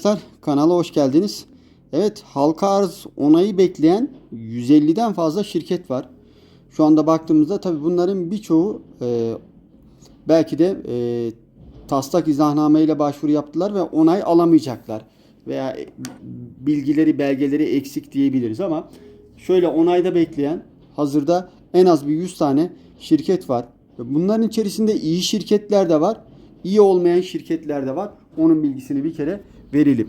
Arkadaşlar kanala hoş geldiniz. Evet halka arz onayı bekleyen 150'den fazla şirket var. Şu anda baktığımızda tabi bunların birçoğu e, belki de e, taslak izahname ile başvuru yaptılar ve onay alamayacaklar. Veya e, bilgileri belgeleri eksik diyebiliriz ama şöyle onayda bekleyen hazırda en az bir 100 tane şirket var. Bunların içerisinde iyi şirketler de var. iyi olmayan şirketler de var. Onun bilgisini bir kere verelim.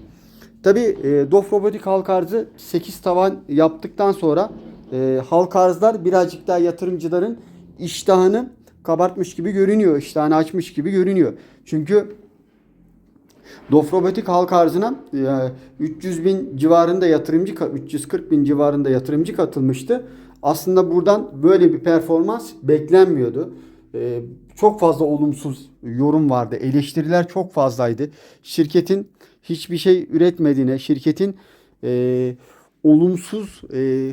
Tabi e, Dof Robotik halk arzı 8 tavan yaptıktan sonra e, halk arzlar birazcık daha yatırımcıların iştahını kabartmış gibi görünüyor. İştahını açmış gibi görünüyor. Çünkü Dof Robotik halk arzına e, 300 bin civarında yatırımcı 340 bin civarında yatırımcı katılmıştı. Aslında buradan böyle bir performans beklenmiyordu. E, çok fazla olumsuz yorum vardı. Eleştiriler çok fazlaydı. Şirketin hiçbir şey üretmediğine, şirketin e, olumsuz e,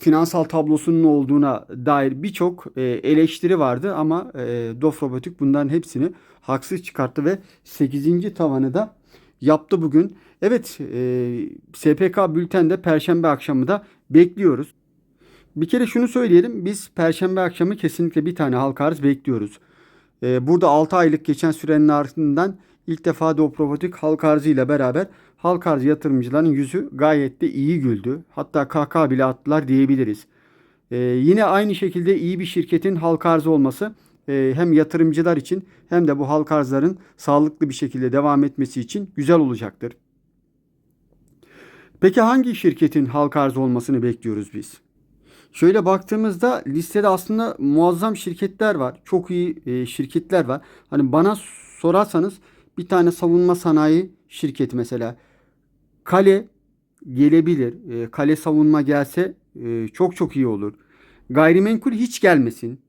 finansal tablosunun olduğuna dair birçok e, eleştiri vardı ama e, Dof Robotik bunların hepsini haksız çıkarttı ve 8. tavanı da yaptı bugün. Evet e, SPK bültende perşembe akşamı da bekliyoruz. Bir kere şunu söyleyelim. Biz perşembe akşamı kesinlikle bir tane halka arz bekliyoruz. E, burada 6 aylık geçen sürenin ardından ilk defa Dof Robotik halka arzı ile beraber halka arz yatırımcıların yüzü gayet de iyi güldü. Hatta KK bile attılar diyebiliriz. Ee, yine aynı şekilde iyi bir şirketin halka arzı olması e, hem yatırımcılar için hem de bu halka arzların sağlıklı bir şekilde devam etmesi için güzel olacaktır. Peki hangi şirketin halka arzı olmasını bekliyoruz biz? Şöyle baktığımızda listede aslında muazzam şirketler var. Çok iyi e, şirketler var. Hani bana sorarsanız bir tane savunma sanayi şirketi mesela Kale gelebilir. E, kale savunma gelse e, çok çok iyi olur. Gayrimenkul hiç gelmesin.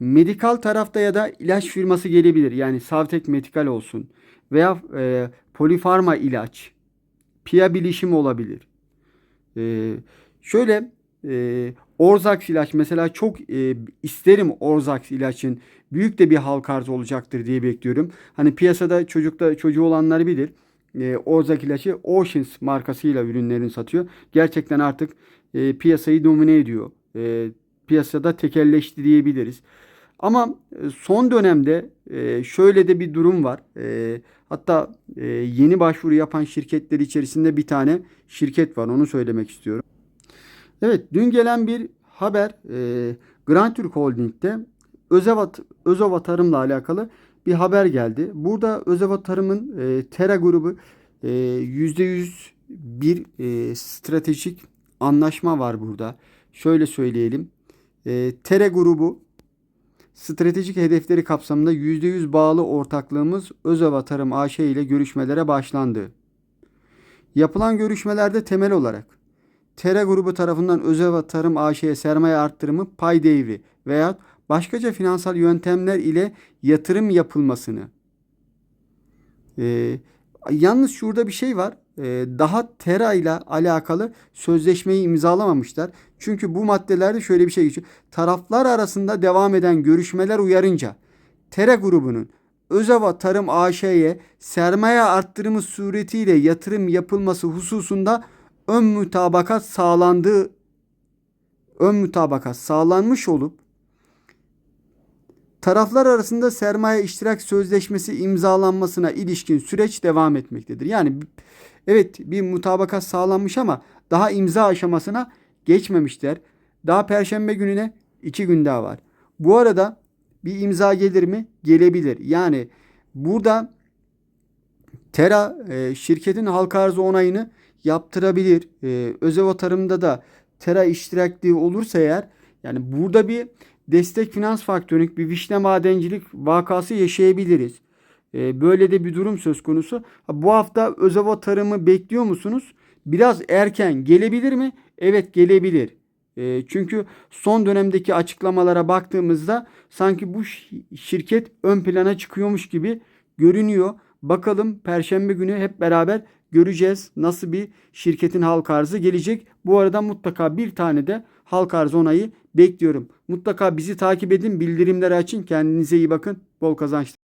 Medikal tarafta ya da ilaç firması gelebilir. Yani Savtek Medikal olsun. Veya e, Polifarma ilaç. Pia bilişim olabilir. E, şöyle e, Orzax ilaç mesela çok e, isterim Orzax ilaçın büyük de bir halk arzı olacaktır diye bekliyorum. Hani piyasada çocukta çocuğu olanlar bilir e, Orzak ilaçı Oceans markasıyla ürünlerini satıyor. Gerçekten artık e, piyasayı domine ediyor. E, piyasada tekelleşti diyebiliriz. Ama e, son dönemde e, şöyle de bir durum var. E, hatta yeni başvuru yapan şirketler içerisinde bir tane şirket var. Onu söylemek istiyorum. Evet dün gelen bir haber e, Grand Türk Holding'de Özeva, Özova Tarım'la alakalı bir haber geldi. Burada Özeva Tarım'ın e, Tera grubu e, %100 bir e, stratejik anlaşma var burada. Şöyle söyleyelim. E, Tera grubu stratejik hedefleri kapsamında %100 bağlı ortaklığımız Özeva Tarım AŞ ile görüşmelere başlandı. Yapılan görüşmelerde temel olarak Tera grubu tarafından Özeva Tarım AŞ'ye sermaye arttırımı pay devri veya başkaca finansal yöntemler ile yatırım yapılmasını. Ee, yalnız şurada bir şey var. Ee, daha Tera ile alakalı sözleşmeyi imzalamamışlar. Çünkü bu maddelerde şöyle bir şey geçiyor. Taraflar arasında devam eden görüşmeler uyarınca Tera grubunun Özava Tarım AŞ'ye sermaye arttırımı suretiyle yatırım yapılması hususunda ön mütabakat sağlandığı ön mütabakat sağlanmış olup taraflar arasında sermaye iştirak sözleşmesi imzalanmasına ilişkin süreç devam etmektedir. Yani evet bir mutabakat sağlanmış ama daha imza aşamasına geçmemişler. Daha perşembe gününe iki gün daha var. Bu arada bir imza gelir mi? Gelebilir. Yani burada Tera e, şirketin halka arzı onayını yaptırabilir. E, özel tarımda da Tera iştirakli olursa eğer yani burada bir destek finans faktörünük bir vişne madencilik vakası yaşayabiliriz. E, böyle de bir durum söz konusu. Bu hafta Özava tarımı bekliyor musunuz? Biraz erken gelebilir mi? Evet gelebilir. E, çünkü son dönemdeki açıklamalara baktığımızda sanki bu şirket ön plana çıkıyormuş gibi görünüyor. Bakalım perşembe günü hep beraber göreceğiz nasıl bir şirketin halk arzı gelecek. Bu arada mutlaka bir tane de halk arzı onayı bekliyorum. Mutlaka bizi takip edin, bildirimleri açın. Kendinize iyi bakın. Bol kazançlar.